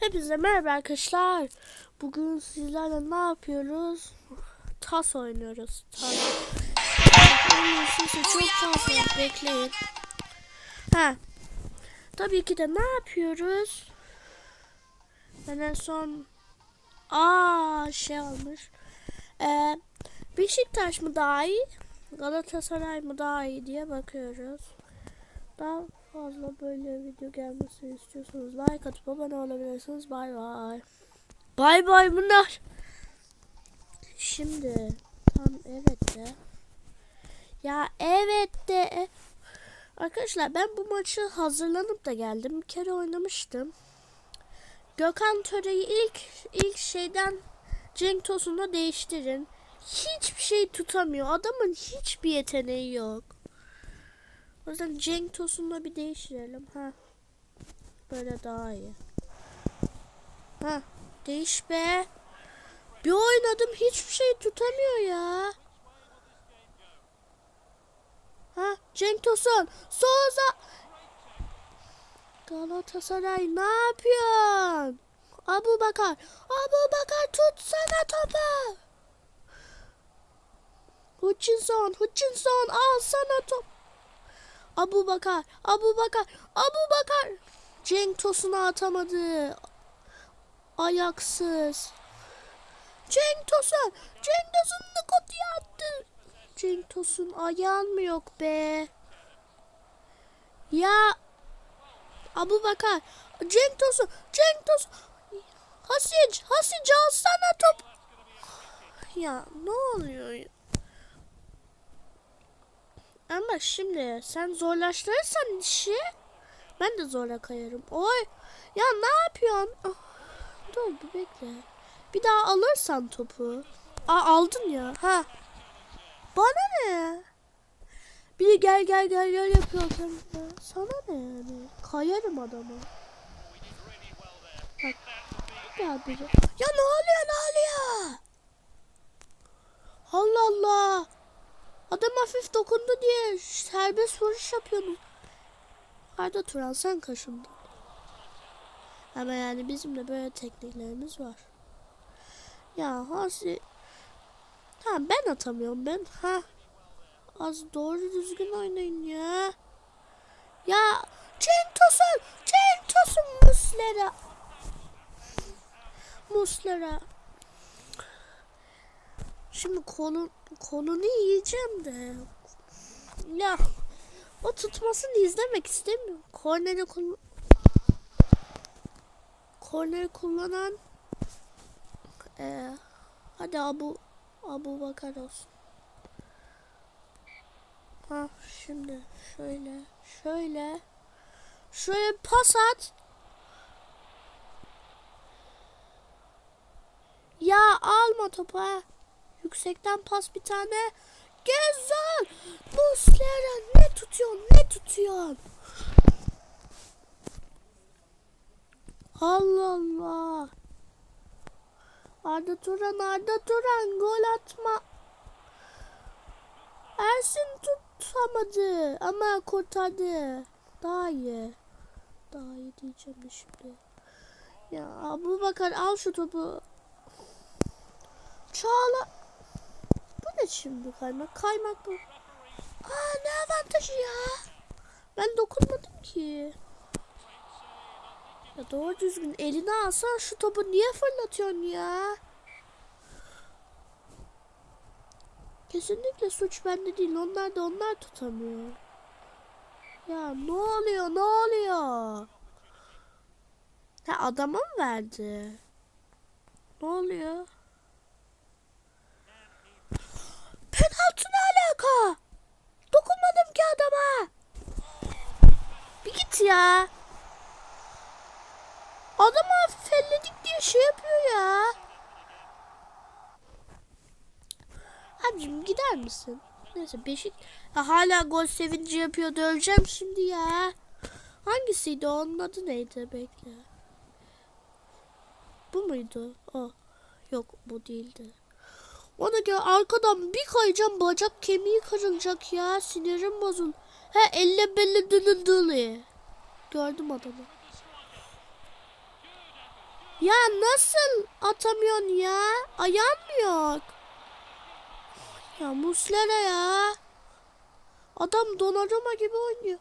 Hepinize merhaba arkadaşlar. Bugün sizlerle ne yapıyoruz? Tas oynuyoruz. Tas. Çok fazla bekleyin. Ha. Tabii ki de ne yapıyoruz? Ben en son Aa şey olmuş. Ee, Beşiktaş mı daha iyi? Galatasaray mı daha iyi diye bakıyoruz. Daha fazla böyle video gelmesini istiyorsanız like atıp abone olabilirsiniz. Bay bay. Bay bay bunlar. Şimdi tam evet de. Ya evet de. Arkadaşlar ben bu maçı hazırlanıp da geldim. Bir kere oynamıştım. Gökhan Töre'yi ilk ilk şeyden Cenk Tosun'la değiştirin. Hiçbir şey tutamıyor. Adamın hiçbir yeteneği yok. O yüzden Cenk Tosun'la bir değiştirelim. Ha. Böyle daha iyi. Ha. Değiş be. Bir oynadım hiçbir şey tutamıyor ya. Ha. Cenk Tosun. Souza. Galatasaray ne yapıyorsun? Abu Bakar. Abu Bakar tutsana topu. Hutchinson. Hutchinson alsana top. Abu Bakar. Abu Bakar. Abu Bakar. Cenk Tosun'a atamadı. Ayaksız. Cenk Tosun. Cenk Tosun da kutuya attı. Cenk Tosun ayağın mı yok be? Ya Abu Bakar. Cenk Tosun. Cenk Tosun. Hasic. Hasic alsana top. Ya ne oluyor? Ama şimdi sen zorlaştırırsan işi ben de zorla kayarım. Oy ya ne yapıyorsun? Ah, Dur bir bekle. Bir daha alırsan topu. Aa aldın ya. Ha. Bana ne? Biri gel gel gel gel yapıyor kendine. Sana ne yani? Kayarım adamı. Bak. Ya biri. Ya ne oluyor ne oluyor? Allah Allah. Adam hafif dokundu diye serbest vuruş yapıyordum. Arda Turan sen kaşındın. Ama yani bizim de böyle tekniklerimiz var. Ya Hasi... Tamam ben atamıyorum ben. Ha. Az doğru düzgün oynayın ya. Ya Cenk Tosun! Cenk Tosun Muslera! Muslera. Şimdi kolu, kolunu yiyeceğim de. Ya o tutmasını izlemek istemiyorum. Korneri kullan Korneri kullanan ee, hadi Abu Abu Bakar olsun. Ha şimdi şöyle şöyle şöyle pas at. Ya alma topu ha. Yüksekten pas bir tane. Güzel. Muslera ne tutuyorsun ne tutuyorsun? Allah Allah. Arda Turan Arda Turan gol atma. Ersin tutamadı ama kurtardı. Daha iyi. Daha iyi diyeceğim şimdi. Ya Abu Bakar al şu topu. Çağla. Ne şimdi kaymak? Kaymak bu. Aa ne avantajı ya? Ben dokunmadım ki. Ya doğru düzgün eline alsan şu topu niye fırlatıyorsun ya? Kesinlikle suç bende değil. Onlar da onlar tutamıyor. Ya ne oluyor? Ne oluyor? Ha adama mı verdi? Ne oluyor? Penaltı ne alaka? Dokunmadım ki adama. Bir git ya. Adamı hafif elledik diye şey yapıyor ya. Abicim gider misin? Neyse Beşik ha, hala gol sevinci yapıyor. Döveceğim şimdi ya. Hangisiydi onun adı neydi? Bekle. Bu muydu? O. Yok bu değildi. Ona göre arkadan bir kayacağım bacak kemiği kırılacak ya. Sinirim bozul. He elle belli dülü dülü. Gördüm adamı. Ya nasıl atamıyorsun ya? Ayağın mı yok? Ya Muslera ya. Adam Donnarumma gibi oynuyor.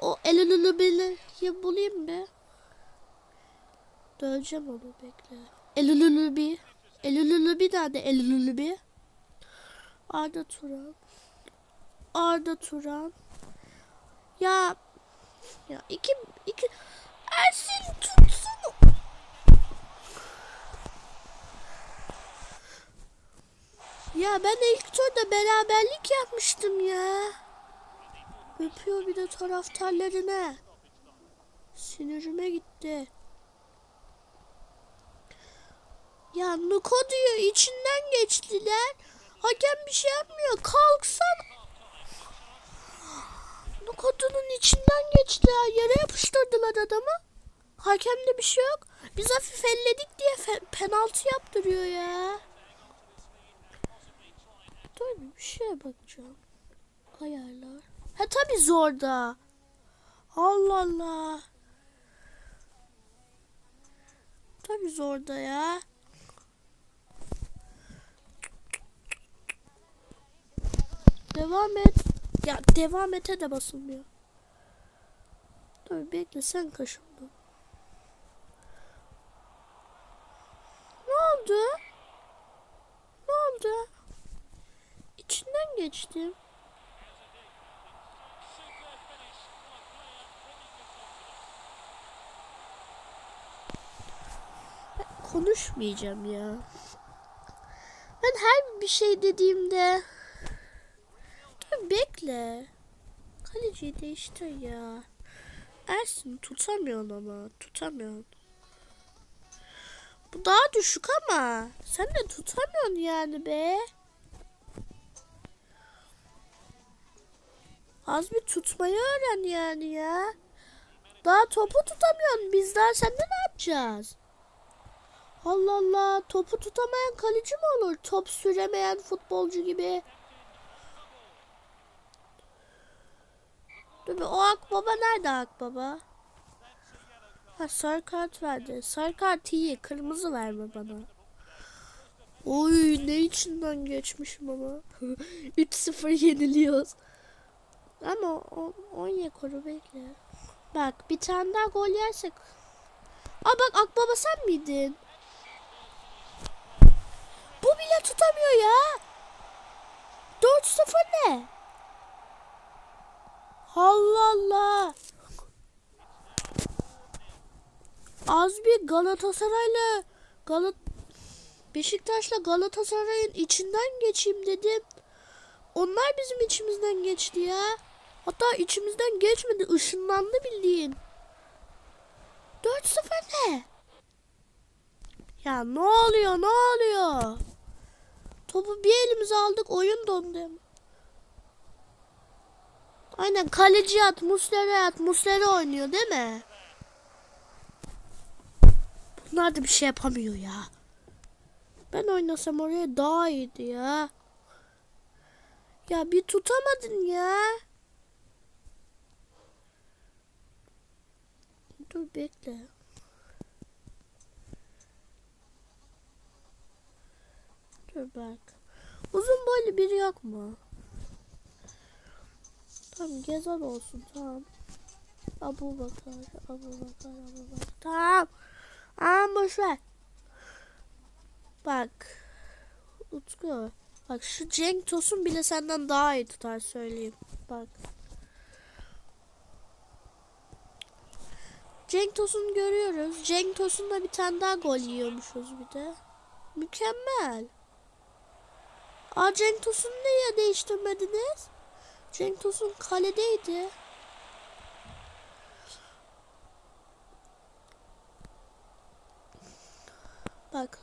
O elini beni bulayım be. Döveceğim onu bekle. Elini bir nerede? Bir. Arda Turan. Arda Turan. Ya ya iki iki Ersin tutsana. Ya ben ilk turda beraberlik yapmıştım ya. Öpüyor bir de taraftarlarına. Sinirime gitti. Ya Nuko diyor içinden geçtiler. Hakem bir şey yapmıyor. Kalksan. Nuko'nun içinden geçtiler. Yere yapıştırdılar adamı. Hakemde bir şey yok. Biz hafif elledik diye penaltı yaptırıyor ya. Dur bir şeye bakacağım. Ayarlar. Ha tabi zorda. Allah Allah. Tabi zorda ya. Devam et. Ya devam ete de basılmıyor. Dur bekle sen kaşındın. Ne oldu? Ne oldu? İçinden geçtim. Ben konuşmayacağım ya. Ben her bir şey dediğimde Bekle. Kaleciyi değiştir ya. Ersin tutamıyorsun ama tutamıyorsun. Bu daha düşük ama sen de tutamıyorsun yani be. Az bir tutmayı öğren yani ya. Daha topu tutamıyorsun. Biz daha sende ne yapacağız? Allah Allah. Topu tutamayan kaleci mi olur? Top süremeyen futbolcu gibi. Dur bir o akbaba nerede akbaba? Ha sarı kart verdi. Sarı kart iyi. Kırmızı verme bana. Oy ne içinden geçmişim ama. 3-0 yeniliyoruz. Ama o, on koru bekle. Bak bir tane daha gol yersek. Aa bak Akbaba sen miydin? Bu bile tutamıyor ya. 4-0 ne? Allah Allah. Az bir Galatasaray'la Galat Beşiktaş'la Galatasaray'ın içinden geçeyim dedim. Onlar bizim içimizden geçti ya. Hatta içimizden geçmedi. ışınlandı bildiğin. 4-0 ne? Ya ne oluyor ne oluyor? Topu bir elimize aldık oyun dondu. Aynen kaleci at, Muslera at, Muslera oynuyor değil mi? Bunlar da bir şey yapamıyor ya. Ben oynasam oraya daha iyiydi ya. Ya bir tutamadın ya. Dur bekle. Dur bak. Uzun boylu biri yok mu? Tamam Gezal olsun tamam. Abu Bakar, Abu Bakar, Abu Bakar. Tamam. Aman boşver. Bak. Utku. Bak şu Cenk Tosun bile senden daha iyi tutar söyleyeyim. Bak. Cenk Tosun'u görüyoruz. Cenk Tosun'la bir tane daha gol yiyormuşuz bir de. Mükemmel. Aa Cenk Tosun'u niye değiştirmediniz? Cenk kaledeydi. Bak.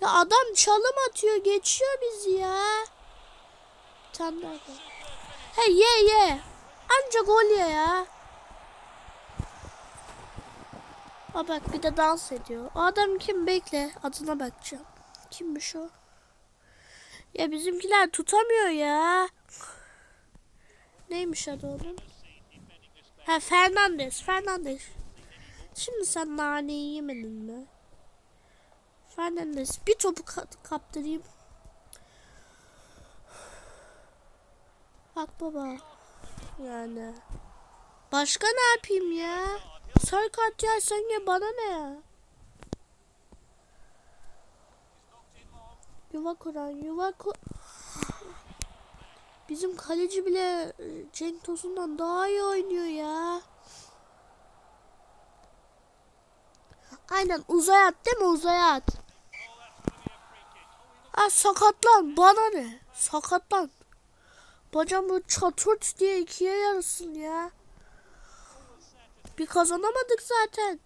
Ya adam çalım atıyor geçiyor bizi ya. Daha gol. He ye ye. Anca gol ye ya. Aa bak bir de dans ediyor. O adam kim bekle adına bakacağım. Kimmiş o? Ya bizimkiler tutamıyor ya. Neymiş adı onun? Ha Fernandez. Fernandez. Şimdi sen naneyi yemedin mi? Fernandez bir topu ka- kaptırayım. Bak baba. Yani. Başka ne yapayım ya? Sarı kart yersen ya bana ne ya? Yuva kuran yuva ku... Bizim kaleci bile e, Cenk Tosun'dan daha iyi oynuyor ya. Aynen uzay at değil mi uzay at? Ha sakatlan bana ne? Sakatlan. Bacağımı çatırt diye ikiye yarısın ya. Bir kazanamadık zaten.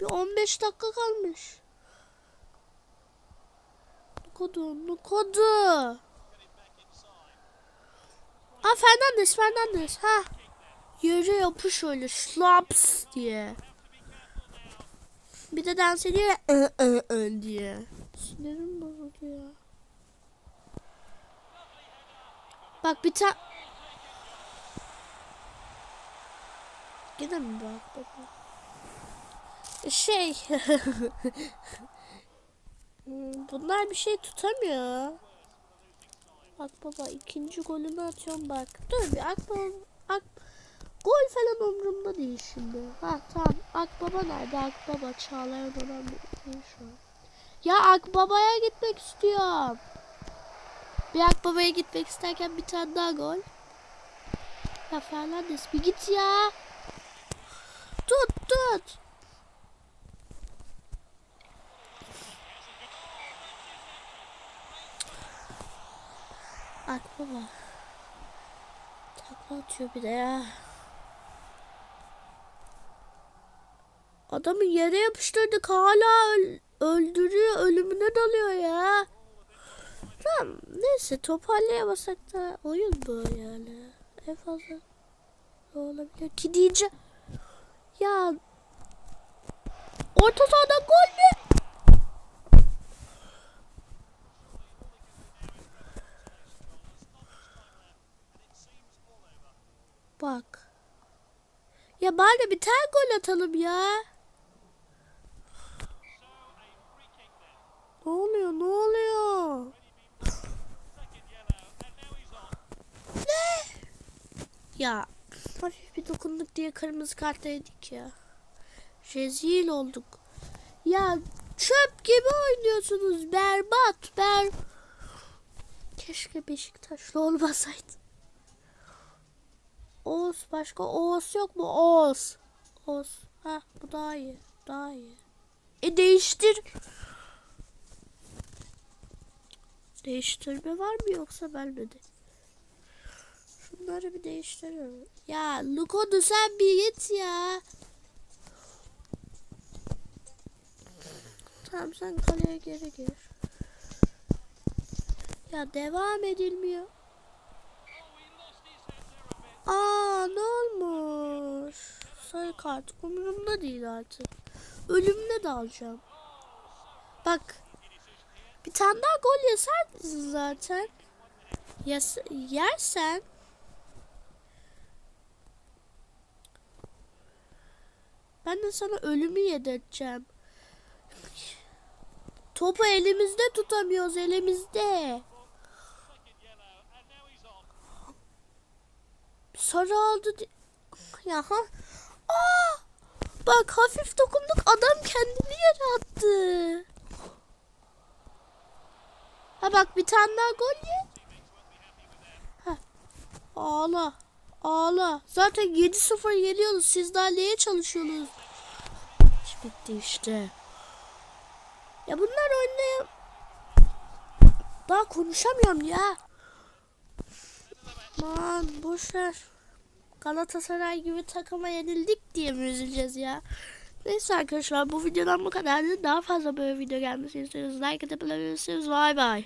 Bir 15 dakika kalmış. Nukodu, Nukodu. Ha Fernandes, Fernandes. Ha. Yere yapış öyle slaps diye. Bir de dans ediyor ı, ı, ı diye. Sinirim bozuldu ya. Bak bir tane... Gene mi bak? Şey... Hmm, Bunlar bir şey tutamıyor. Bak baba ikinci golünü atıyorum bak. Dur bir akbaba... Ak... Gol falan umurumda değil şimdi. Ha tamam. Akbaba nerede? Akbaba Çağlayan olan bir şu an. Ya Akbaba'ya gitmek istiyorum. Bir Akbaba'ya gitmek isterken bir tane daha gol. Ya Fernandes bir git ya. Tut tut. Akbaba. Takla atıyor bir de ya. Adamı yere yapıştırdık hala öl- öldürüyor ölümüne dalıyor ya. Tamam neyse toparlayamasak da oyun bu yani. En fazla olabilir ki diyeceğim. Ya orta sahadan gol mü? Bak. Ya bari bir tane gol atalım ya. Ne oluyor? Ne oluyor? Ne? Ya hafif bir dokunduk diye kırmızı kart yedik ya. Rezil olduk. Ya çöp gibi oynuyorsunuz. Berbat. Ber... Keşke Beşiktaşlı olmasaydı. Oğuz başka Oğuz yok mu? Oğuz. Oğuz. Ha bu daha iyi. Daha iyi. E değiştir. Değiştirme var mı yoksa vermedi? Şunları bir değiştiriyorum. Ya Lukodu sen bir git ya. Tamam sen kaleye geri gir. Ya devam edilmiyor. Aa ne olmuş? Sarı kart umurumda değil artık. Ölümüne dalacağım. Bak. Bir tane daha gol yesen zaten. Yes, yersen ben de sana ölümü yedirteceğim. Topu elimizde tutamıyoruz elimizde. Sarı aldı. Ya ha. Aa! Bak hafif dokunduk adam kendini yere attı. Ha bak bir tane daha gol ye. Ha. Ağla. Ağla. Zaten 7-0 yeniyoruz. Siz daha neye çalışıyorsunuz? Bitti işte. Ya bunlar oynayam... Daha konuşamıyorum ya. Aman boş ver. Galatasaray gibi takıma yenildik diye mi üzüleceğiz ya? Neyse arkadaşlar bu videodan bu kadardı. Daha fazla böyle video gelmesini istiyorsanız like atabilirsiniz. Bye bye.